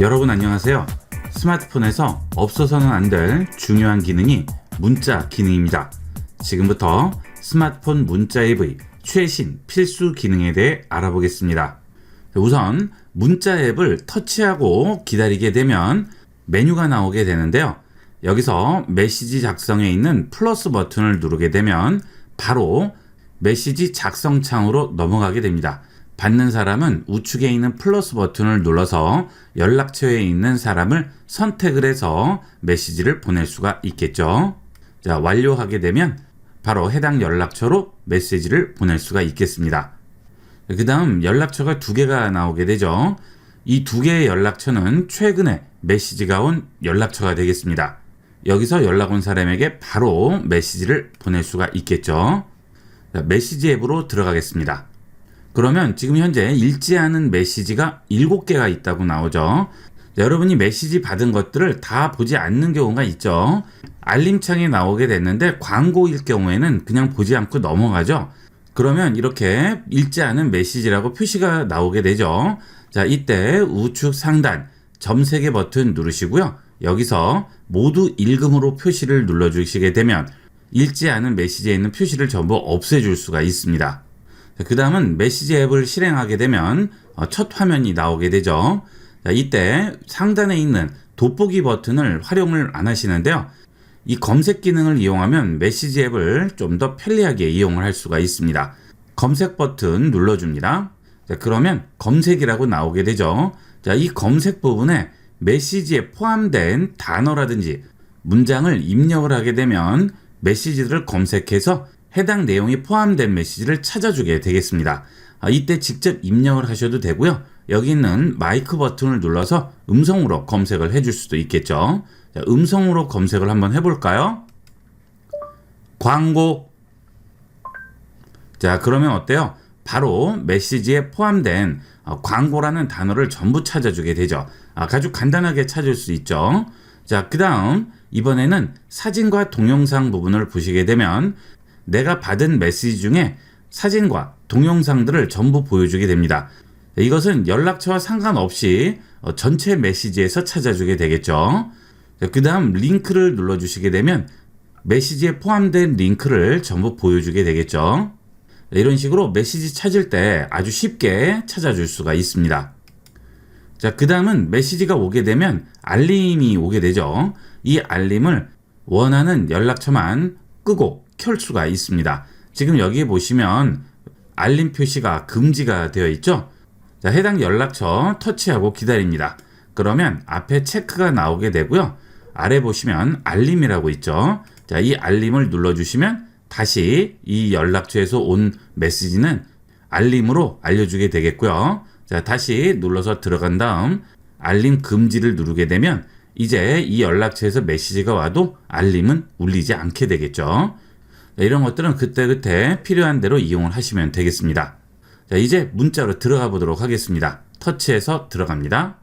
여러분 안녕하세요. 스마트폰에서 없어서는 안 될 중요한 기능이 문자 기능입니다. 지금부터 스마트폰 문자 앱의 최신 필수 기능에 대해 알아보겠습니다. 우선 문자 앱을 터치하고 기다리게 되면 메뉴가 나오게 되는데요. 여기서 메시지 작성에 있는 플러스 버튼을 누르게 되면 바로 메시지 작성 창으로 넘어가게 됩니다. 받는 사람은 우측에 있는 플러스 버튼을 눌러서 연락처에 있는 사람을 선택을 해서 메시지를 보낼 수가 있겠죠. 자, 완료하게 되면 바로 해당 연락처로 메시지를 보낼 수가 있겠습니다. 그 다음 연락처가 두 개가 나오게 되죠. 이 두 개의 연락처는 최근에 메시지가 온 연락처가 되겠습니다. 여기서 연락 온 사람에게 바로 메시지를 보낼 수가 있겠죠. 자, 메시지 앱으로 들어가겠습니다. 그러면 지금 현재 읽지 않은 메시지가 7개가 있다고 나오죠. 자, 여러분이 메시지 받은 것들을 다 보지 않는 경우가 있죠. 알림창에 나오게 됐는데 광고일 경우에는 그냥 보지 않고 넘어가죠. 그러면 이렇게 읽지 않은 메시지라고 표시가 나오게 되죠. 자, 이때 우측 상단 점 3개 버튼 누르시고요. 여기서 모두 읽음으로 표시를 눌러주시게 되면 읽지 않은 메시지에 있는 표시를 전부 없애줄 수가 있습니다. 그 다음은 메시지 앱을 실행하게 되면 어, 첫 화면이 나오게 되죠. 자, 이때 상단에 있는 돋보기 버튼을 활용을 안 하시는데요. 이 검색 기능을 이용하면 메시지 앱을 좀 더 편리하게 이용을 할 수가 있습니다. 검색 버튼 눌러줍니다. 자, 그러면 검색이라고 나오게 되죠. 자, 이 검색 부분에 메시지에 포함된 단어라든지 문장을 입력을 하게 되면 메시지들을 검색해서 해당 내용이 포함된 메시지를 찾아주게 되겠습니다. 아, 이때 직접 입력을 하셔도 되고요. 여기 있는 마이크 버튼을 눌러서 음성으로 검색을 해줄 수도 있겠죠. 자, 음성으로 검색을 한번 해볼까요? 광고. 자, 그러면 어때요? 바로 메시지에 포함된 어, 광고라는 단어를 전부 찾아주게 되죠. 아, 아주 간단하게 찾을 수 있죠. 자, 그 다음 이번에는 사진과 동영상 부분을 보시게 되면 내가 받은 메시지 중에 사진과 동영상들을 전부 보여주게 됩니다. 이것은 연락처와 상관없이 어, 전체 메시지에서 찾아주게 되겠죠. 그 다음 링크를 눌러주시게 되면 메시지에 포함된 링크를 전부 보여주게 되겠죠. 이런 식으로 메시지 찾을 때 아주 쉽게 찾아줄 수가 있습니다. 자, 그 다음은 메시지가 오게 되면 알림이 오게 되죠. 이 알림을 원하는 연락처만 끄고 켤 수가 있습니다. 지금 여기 보시면 알림 표시가 금지가 되어 있죠. 자, 해당 연락처 터치하고 기다립니다. 그러면 앞에 체크가 나오게 되고요. 아래 보시면 알림이라고 있죠. 자, 이 알림을 눌러주시면 다시 이 연락처에서 온 메시지는 알림으로 알려주게 되겠고요. 자, 다시 눌러서 들어간 다음 알림 금지를 누르게 되면 이제 이 연락처에서 메시지가 와도 알림은 울리지 않게 되겠죠. 자, 이런 것들은 그때그때 필요한 대로 이용을 하시면 되겠습니다. 자, 이제 문자로 들어가 보도록 하겠습니다. 터치해서 들어갑니다.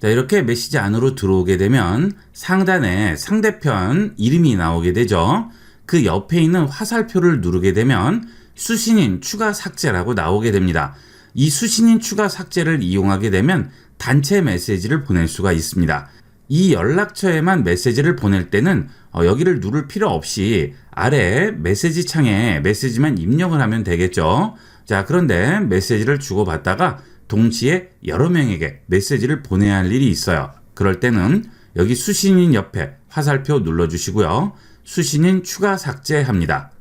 자, 이렇게 메시지 안으로 들어오게 되면 상단에 상대편 이름이 나오게 되죠. 그 옆에 있는 화살표를 누르게 되면 수신인 추가 삭제라고 나오게 됩니다. 이 수신인 추가 삭제를 이용하게 되면 단체 메시지를 보낼 수가 있습니다. 이 연락처에만 메시지를 보낼 때는 어, 여기를 누를 필요 없이 아래 메시지 창에 메시지만 입력을 하면 되겠죠. 자, 그런데 메시지를 주고받다가 동시에 여러 명에게 메시지를 보내야 할 일이 있어요. 그럴 때는 여기 수신인 옆에 화살표 눌러주시고요. 수신인 추가 삭제합니다.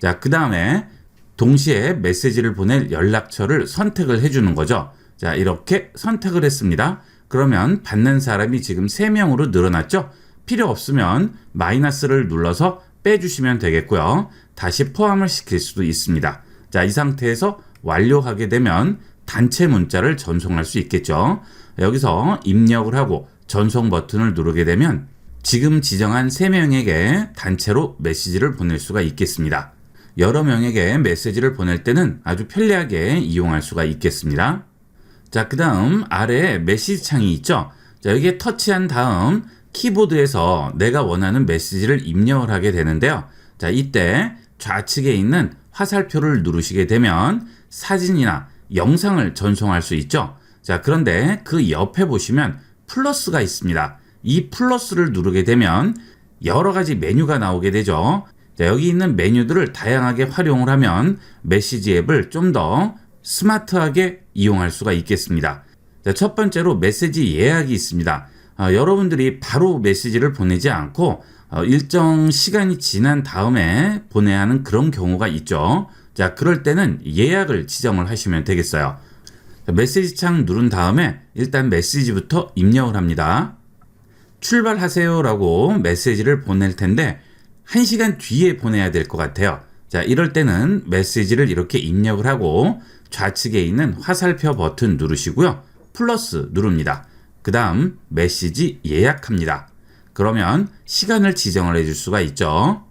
자, 그 다음에 동시에 메시지를 보낼 연락처를 선택을 해주는 거죠. 자, 이렇게 선택을 했습니다. 그러면 받는 사람이 지금 3명으로 늘어났죠? 필요 없으면 마이너스를 눌러서 빼주시면 되겠고요. 다시 포함을 시킬 수도 있습니다. 자, 이 상태에서 완료하게 되면 단체 문자를 전송할 수 있겠죠. 여기서 입력을 하고 전송 버튼을 누르게 되면 지금 지정한 3명에게 단체로 메시지를 보낼 수가 있겠습니다. 여러 명에게 메시지를 보낼 때는 아주 편리하게 이용할 수가 있겠습니다. 자, 그 다음 아래에 메시지 창이 있죠. 자, 여기에 터치한 다음 키보드에서 내가 원하는 메시지를 입력을 하게 되는데요. 자, 이때 좌측에 있는 화살표를 누르시게 되면 사진이나 영상을 전송할 수 있죠. 자, 그런데 그 옆에 보시면 플러스가 있습니다. 이 플러스를 누르게 되면 여러 가지 메뉴가 나오게 되죠. 자, 여기 있는 메뉴들을 다양하게 활용을 하면 메시지 앱을 좀 더 스마트하게 이용할 수가 있겠습니다. 자, 첫 번째로 메시지 예약이 있습니다. 어, 여러분들이 바로 메시지를 보내지 않고 어, 일정 시간이 지난 다음에 보내야 하는 그런 경우가 있죠. 자, 그럴 때는 예약을 지정을 하시면 되겠어요. 자, 메시지 창 누른 다음에 일단 메시지부터 입력을 합니다. 출발하세요라고 메시지를 보낼 텐데 1시간 뒤에 보내야 될 것 같아요. 자, 이럴 때는 메시지를 이렇게 입력을 하고 좌측에 있는 화살표 버튼 누르시고요. 플러스 누릅니다. 그 다음 메시지 예약합니다. 그러면 시간을 지정을 해줄 수가 있죠.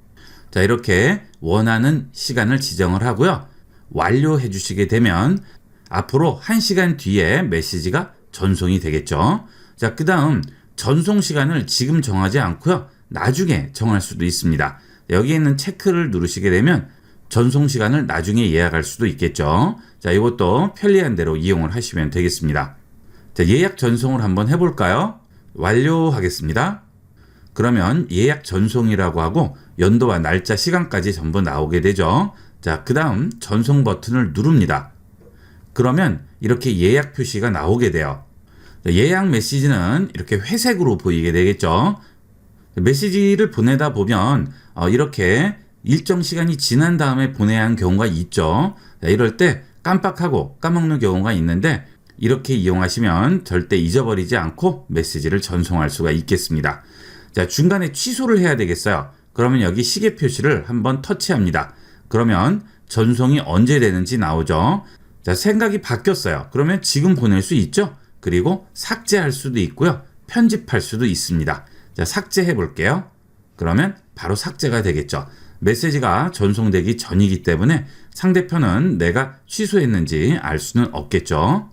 자, 이렇게 원하는 시간을 지정을 하고요. 완료해 주시게 되면 앞으로 1시간 뒤에 메시지가 전송이 되겠죠. 자, 그 다음 전송 시간을 지금 정하지 않고요. 나중에 정할 수도 있습니다. 여기에 있는 체크를 누르시게 되면 전송 시간을 나중에 예약할 수도 있겠죠. 자, 이것도 편리한 대로 이용을 하시면 되겠습니다. 자, 예약 전송을 한번 해볼까요? 완료하겠습니다. 그러면 예약 전송이라고 하고 연도와 날짜, 시간까지 전부 나오게 되죠. 자, 그 다음 전송 버튼을 누릅니다. 그러면 이렇게 예약 표시가 나오게 돼요. 예약 메시지는 이렇게 회색으로 보이게 되겠죠. 메시지를 보내다 보면 어, 이렇게 일정 시간이 지난 다음에 보내야 하는 경우가 있죠. 자, 이럴 때 깜빡하고 까먹는 경우가 있는데 이렇게 이용하시면 절대 잊어버리지 않고 메시지를 전송할 수가 있겠습니다. 자, 중간에 취소를 해야 되겠어요. 그러면 여기 시계 표시를 한번 터치합니다. 그러면 전송이 언제 되는지 나오죠. 자, 생각이 바뀌었어요. 그러면 지금 보낼 수 있죠? 그리고 삭제할 수도 있고요. 편집할 수도 있습니다. 자, 삭제해 볼게요. 그러면 바로 삭제가 되겠죠. 메시지가 전송되기 전이기 때문에 상대편은 내가 취소했는지 알 수는 없겠죠.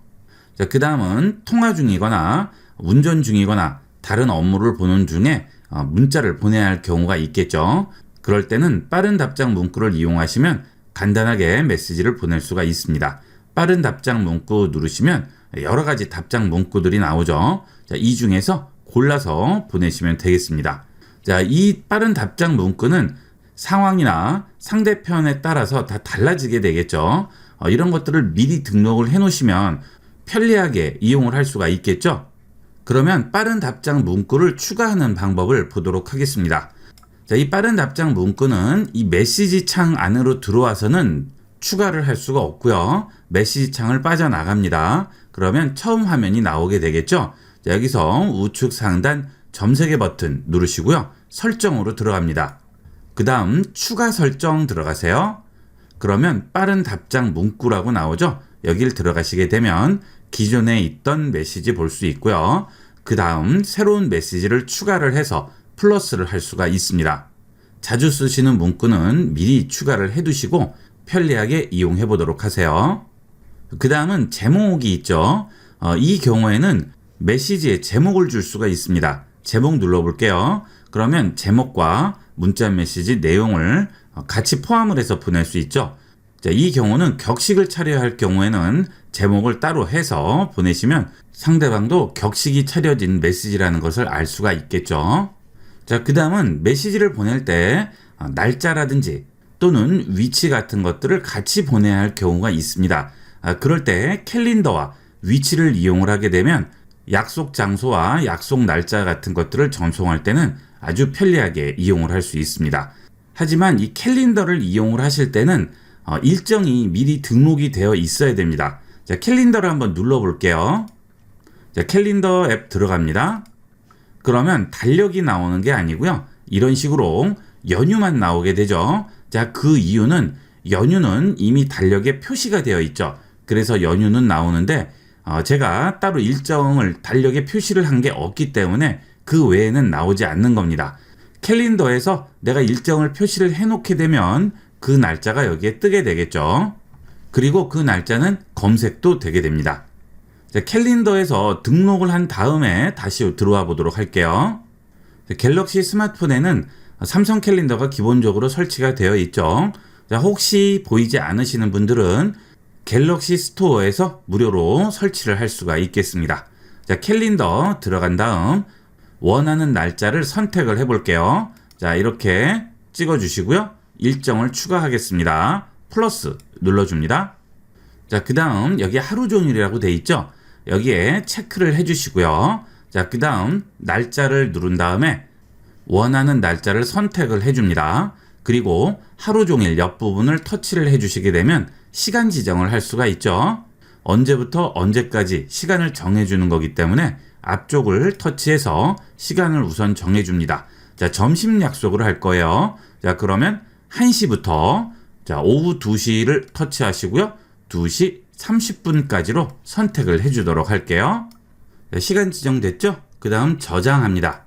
자, 그 다음은 통화 중이거나 운전 중이거나 다른 업무를 보는 중에 어, 문자를 보내야 할 경우가 있겠죠. 그럴 때는 빠른 답장 문구를 이용하시면 간단하게 메시지를 보낼 수가 있습니다. 빠른 답장 문구 누르시면 여러 가지 답장 문구들이 나오죠. 자, 이 중에서 골라서 보내시면 되겠습니다. 자, 이 빠른 답장 문구는 상황이나 상대편에 따라서 다 달라지게 되겠죠. 어, 이런 것들을 미리 등록을 해 놓으시면 편리하게 이용을 할 수가 있겠죠. 그러면 빠른 답장 문구를 추가하는 방법을 보도록 하겠습니다. 자, 이 빠른 답장 문구는 이 메시지 창 안으로 들어와서는 추가를 할 수가 없고요. 메시지 창을 빠져나갑니다. 그러면 처음 화면이 나오게 되겠죠. 자, 여기서 우측 상단 점세개 버튼 누르시고요. 설정으로 들어갑니다. 그 다음 추가 설정 들어가세요. 그러면 빠른 답장 문구라고 나오죠. 여기를 들어가시게 되면 기존에 있던 메시지 볼 수 있고요. 그 다음 새로운 메시지를 추가를 해서 플러스를 할 수가 있습니다. 자주 쓰시는 문구는 미리 추가를 해두시고 편리하게 이용해 보도록 하세요. 그 다음은 제목이 있죠. 어, 이 경우에는 메시지에 제목을 줄 수가 있습니다. 제목 눌러볼게요. 그러면 제목과 문자 메시지 내용을 같이 포함을 해서 보낼 수 있죠. 자, 이 경우는 격식을 차려야 할 경우에는 제목을 따로 해서 보내시면 상대방도 격식이 차려진 메시지라는 것을 알 수가 있겠죠. 자, 그 다음은 메시지를 보낼 때 어, 날짜라든지 또는 위치 같은 것들을 같이 보내야 할 경우가 있습니다. 아, 그럴 때 캘린더와 위치를 이용을 하게 되면 약속 장소와 약속 날짜 같은 것들을 전송할 때는 아주 편리하게 이용을 할 수 있습니다. 하지만 이 캘린더를 이용을 하실 때는 어, 일정이 미리 등록이 되어 있어야 됩니다. 자, 캘린더를 한번 눌러 볼게요. 자, 캘린더 앱 들어갑니다. 그러면 달력이 나오는 게 아니고요. 이런 식으로 연휴만 나오게 되죠. 자, 그 이유는 연휴는 이미 달력에 표시가 되어 있죠. 그래서 연휴는 나오는데 어, 제가 따로 일정을 달력에 표시를 한 게 없기 때문에 그 외에는 나오지 않는 겁니다. 캘린더에서 내가 일정을 표시를 해놓게 되면 그 날짜가 여기에 뜨게 되겠죠. 그리고 그 날짜는 검색도 되게 됩니다. 자, 캘린더에서 등록을 한 다음에 다시 들어와 보도록 할게요. 자, 갤럭시 스마트폰에는 삼성 캘린더가 기본적으로 설치가 되어 있죠. 자, 혹시 보이지 않으시는 분들은 갤럭시 스토어에서 무료로 설치를 할 수가 있겠습니다. 자, 캘린더 들어간 다음 원하는 날짜를 선택을 해 볼게요. 자, 이렇게 찍어 주시고요. 일정을 추가하겠습니다. 플러스 눌러 줍니다. 자, 그 다음 여기 하루 종일이라고 돼 있죠? 여기에 체크를 해 주시고요. 자, 그 다음 날짜를 누른 다음에 원하는 날짜를 선택을 해 줍니다. 그리고 하루 종일 옆부분을 터치를 해 주시게 되면 시간 지정을 할 수가 있죠. 언제부터 언제까지 시간을 정해 주는 거기 때문에 앞쪽을 터치해서 시간을 우선 정해 줍니다. 자, 점심 약속을 할 거예요. 자, 그러면 1시부터 자, 오후 2시를 터치하시고요. 2시 30분까지로 선택을 해 주도록 할게요. 자, 시간 지정됐죠? 그 다음 저장합니다.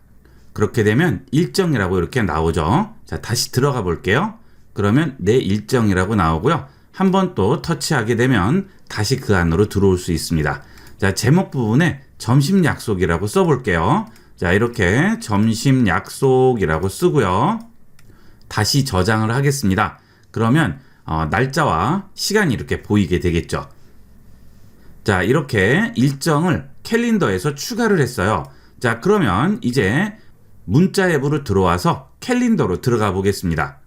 그렇게 되면 일정이라고 이렇게 나오죠. 자, 다시 들어가 볼게요. 그러면 내 일정이라고 나오고요. 한 번 또 터치하게 되면 다시 그 안으로 들어올 수 있습니다. 자, 제목 부분에 점심 약속이라고 써볼게요. 자, 이렇게 점심 약속이라고 쓰고요. 다시 저장을 하겠습니다. 그러면 어, 날짜와 시간이 이렇게 보이게 되겠죠. 자, 이렇게 일정을 캘린더에서 추가를 했어요. 자, 그러면 이제 문자 앱으로 들어와서 캘린더로 들어가 보겠습니다.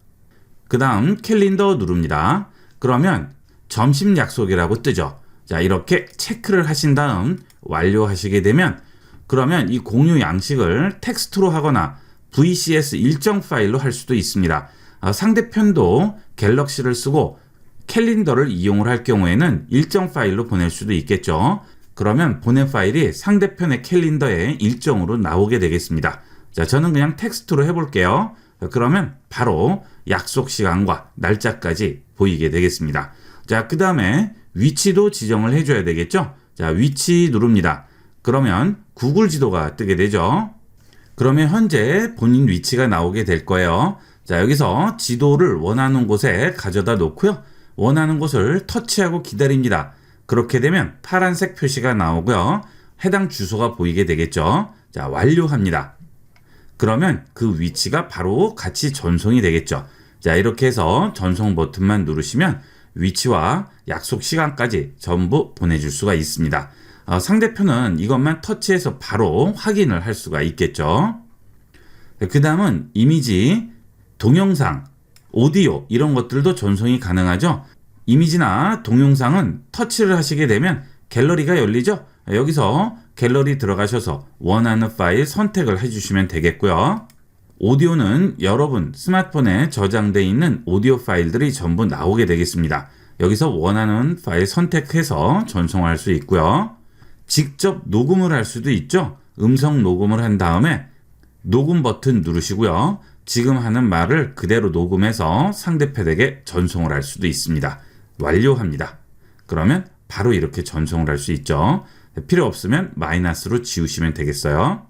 그 다음 캘린더 누릅니다. 그러면 점심 약속이라고 뜨죠. 자, 이렇게 체크를 하신 다음 완료하시게 되면 그러면 이 공유 양식을 텍스트로 하거나 VCS 일정 파일로 할 수도 있습니다. 아, 상대편도 갤럭시를 쓰고 캘린더를 이용을 할 경우에는 일정 파일로 보낼 수도 있겠죠. 그러면 보낸 파일이 상대편의 캘린더에 일정으로 나오게 되겠습니다. 자, 저는 그냥 텍스트로 해볼게요. 자, 그러면 바로 약속 시간과 날짜까지 보이게 되겠습니다. 자, 그 다음에 위치도 지정을 해줘야 되겠죠? 자, 위치 누릅니다. 그러면 구글 지도가 뜨게 되죠. 그러면 현재 본인 위치가 나오게 될 거예요. 자, 여기서 지도를 원하는 곳에 가져다 놓고요. 원하는 곳을 터치하고 기다립니다. 그렇게 되면 파란색 표시가 나오고요. 해당 주소가 보이게 되겠죠. 자, 완료합니다. 그러면 그 위치가 바로 같이 전송이 되겠죠. 자, 이렇게 해서 전송 버튼만 누르시면 위치와 약속 시간까지 전부 보내줄 수가 있습니다. 어, 상대편은 이것만 터치해서 바로 확인을 할 수가 있겠죠. 그 다음은 이미지, 동영상, 오디오 이런 것들도 전송이 가능하죠. 이미지나 동영상은 터치를 하시게 되면 갤러리가 열리죠. 여기서 갤러리 들어가셔서 원하는 파일 선택을 해주시면 되겠고요. 오디오는 여러분 스마트폰에 저장되어 있는 오디오 파일들이 전부 나오게 되겠습니다. 여기서 원하는 파일 선택해서 전송할 수 있고요. 직접 녹음을 할 수도 있죠. 음성 녹음을 한 다음에 녹음 버튼 누르시고요. 지금 하는 말을 그대로 녹음해서 상대편에게 전송을 할 수도 있습니다. 완료합니다. 그러면 바로 이렇게 전송을 할 수 있죠. 필요 없으면 마이너스로 지우시면 되겠어요.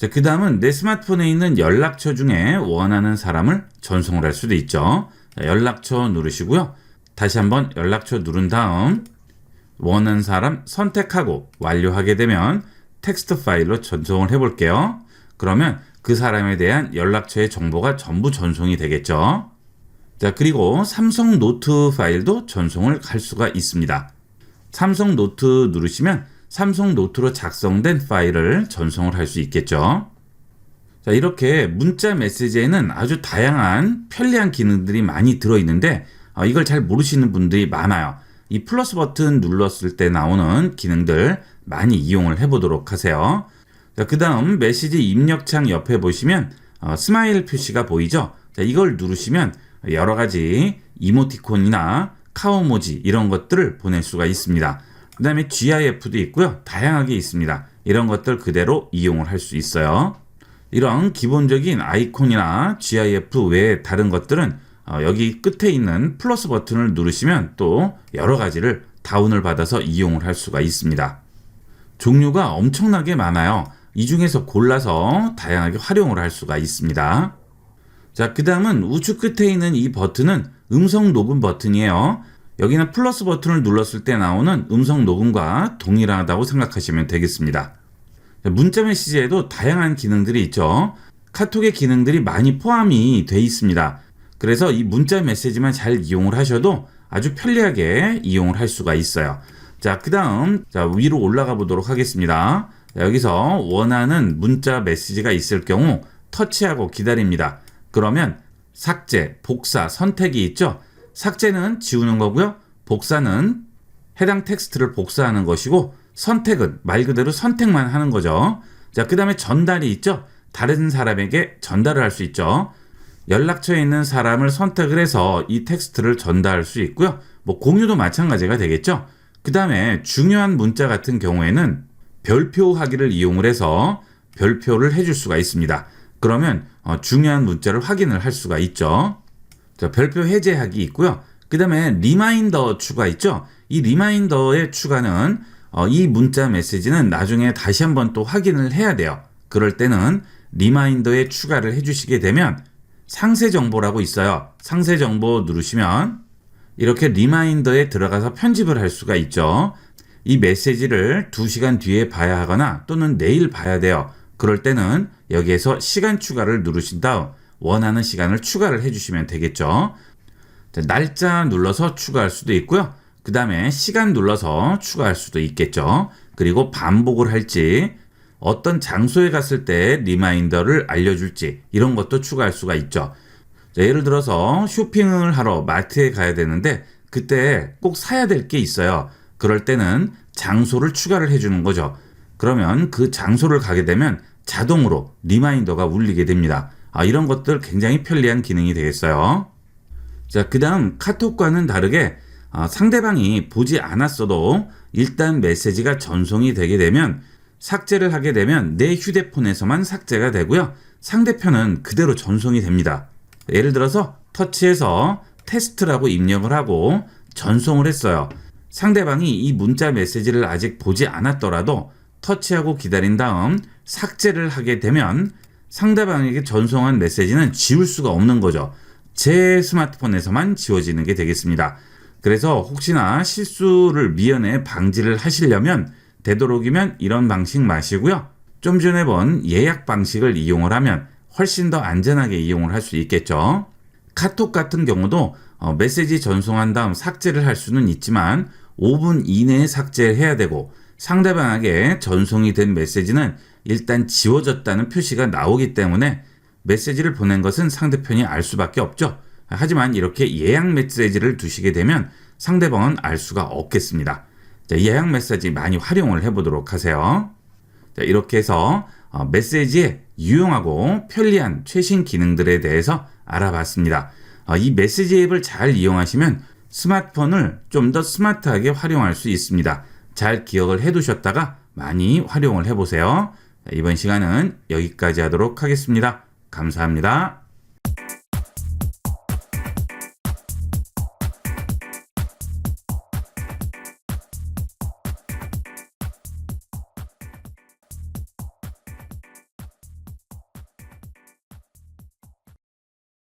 자, 그 다음은 내 스마트폰에 있는 연락처 중에 원하는 사람을 전송을 할 수도 있죠. 자, 연락처 누르시고요. 다시 한번 연락처 누른 다음 원하는 사람 선택하고 완료하게 되면 텍스트 파일로 전송을 해볼게요. 그러면 그 사람에 대한 연락처의 정보가 전부 전송이 되겠죠. 자, 그리고 삼성 노트 파일도 전송을 할 수가 있습니다. 삼성 노트 누르시면 삼성 노트로 작성된 파일을 전송을 할 수 있겠죠. 자, 이렇게 문자 메시지에는 아주 다양한 편리한 기능들이 많이 들어있는데 어, 이걸 잘 모르시는 분들이 많아요. 이 플러스 버튼 눌렀을 때 나오는 기능들 많이 이용을 해보도록 하세요. 자, 그 다음 메시지 입력창 옆에 보시면 어, 스마일 표시가 보이죠? 자, 이걸 누르시면 여러 가지 이모티콘이나 카오모지 이런 것들을 보낼 수가 있습니다. 그 다음에 GIF도 있고요. 다양하게 있습니다. 이런 것들 그대로 이용을 할 수 있어요. 이런 기본적인 아이콘이나 GIF 외에 다른 것들은 어, 여기 끝에 있는 플러스 버튼을 누르시면 또 여러 가지를 다운을 받아서 이용을 할 수가 있습니다. 종류가 엄청나게 많아요. 이 중에서 골라서 다양하게 활용을 할 수가 있습니다. 자, 그 다음은 우측 끝에 있는 이 버튼은 음성 녹음 버튼이에요. 여기는 플러스 버튼을 눌렀을 때 나오는 음성 녹음과 동일하다고 생각하시면 되겠습니다. 문자 메시지에도 다양한 기능들이 있죠. 카톡의 기능들이 많이 포함이 돼 있습니다. 그래서 이 문자 메시지만 잘 이용을 하셔도 아주 편리하게 이용을 할 수가 있어요. 자, 그 다음, 자, 위로 올라가 보도록 하겠습니다. 여기서 원하는 문자 메시지가 있을 경우 터치하고 기다립니다. 그러면 삭제, 복사, 선택이 있죠? 삭제는 지우는 거고요. 복사는 해당 텍스트를 복사하는 것이고 선택은 말 그대로 선택만 하는 거죠. 자, 그 다음에 전달이 있죠? 다른 사람에게 전달을 할 수 있죠. 연락처에 있는 사람을 선택을 해서 이 텍스트를 전달할 수 있고요. 뭐 공유도 마찬가지가 되겠죠. 그 다음에 중요한 문자 같은 경우에는 별표하기를 이용을 해서 별표를 해줄 수가 있습니다. 그러면 어, 중요한 문자를 확인을 할 수가 있죠. 자, 별표 해제하기 있고요. 그 다음에 리마인더 추가 있죠. 이 리마인더의 추가는 어, 이 문자 메시지는 나중에 다시 한번 또 확인을 해야 돼요. 그럴 때는 리마인더에 추가를 해주시게 되면 상세 정보라고 있어요. 상세 정보 누르시면 이렇게 리마인더에 들어가서 편집을 할 수가 있죠. 이 메시지를 2시간 뒤에 봐야 하거나 또는 내일 봐야 돼요. 그럴 때는 여기에서 시간 추가를 누르신 다음 원하는 시간을 추가를 해주시면 되겠죠. 자, 날짜 눌러서 추가할 수도 있고요. 그 다음에 시간 눌러서 추가할 수도 있겠죠. 그리고 반복을 할지 어떤 장소에 갔을 때 리마인더를 알려줄지 이런 것도 추가할 수가 있죠. 자, 예를 들어서 쇼핑을 하러 마트에 가야 되는데 그때 꼭 사야 될 게 있어요. 그럴 때는 장소를 추가를 해주는 거죠. 그러면 그 장소를 가게 되면 자동으로 리마인더가 울리게 됩니다. 아, 이런 것들 굉장히 편리한 기능이 되겠어요. 자, 그 다음 카톡과는 다르게 아, 상대방이 보지 않았어도 일단 메시지가 전송이 되게 되면 삭제를 하게 되면 내 휴대폰에서만 삭제가 되고요. 상대편은 그대로 전송이 됩니다. 예를 들어서 터치해서 테스트라고 입력을 하고 전송을 했어요. 상대방이 이 문자 메시지를 아직 보지 않았더라도 터치하고 기다린 다음 삭제를 하게 되면 상대방에게 전송한 메시지는 지울 수가 없는 거죠. 제 스마트폰에서만 지워지는 게 되겠습니다. 그래서 혹시나 실수를 미연에 방지를 하시려면 되도록이면 이런 방식 마시고요. 좀 전에 본 예약 방식을 이용을 하면 훨씬 더 안전하게 이용을 할 수 있겠죠. 카톡 같은 경우도 어, 메시지 전송한 다음 삭제를 할 수는 있지만 5분 이내에 삭제를 해야 되고 상대방에게 전송이 된 메시지는 일단 지워졌다는 표시가 나오기 때문에 메시지를 보낸 것은 상대편이 알 수밖에 없죠. 하지만 이렇게 예약 메시지를 두시게 되면 상대방은 알 수가 없겠습니다. 자, 예약 메시지 많이 활용을 해보도록 하세요. 자, 이렇게 해서 어, 메시지에 유용하고 편리한 최신 기능들에 대해서 알아봤습니다. 어, 이 메시지 앱을 잘 이용하시면 스마트폰을 좀 더 스마트하게 활용할 수 있습니다. 잘 기억을 해 두셨다가 많이 활용을 해 보세요. 이번 시간은 여기까지 하도록 하겠습니다. 감사합니다.